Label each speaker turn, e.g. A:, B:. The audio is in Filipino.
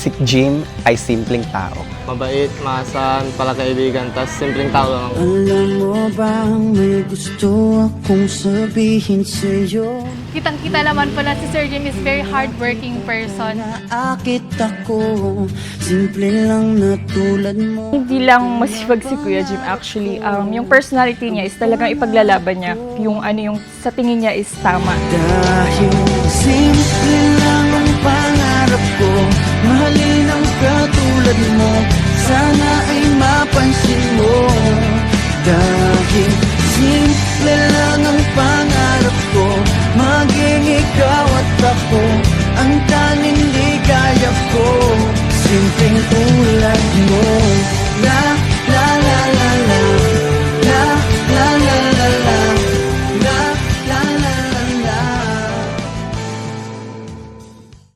A: Si Jim ay simpleng tao.
B: Mabait, maasahan, palakaibigan, tas simpleng tao lang.
C: Alam mo bang may gusto akong sabihin sa'yo
D: Kitang-kita naman po na si Sir Jim is very hardworking person.
C: Naakit ako, simple lang na tulad mo Hindi lang masipag si Kuya Jim actually. Um, yung
E: personality niya is talagang ipaglalaban niya. Yung ano yung sa tingin niya is tama.
C: Dahil Sana ay mapansin mo. Dahil simple lang ang pangarap ko Maging ikaw at ako Ang tanging ligaya ko. Simpleng tulad mo.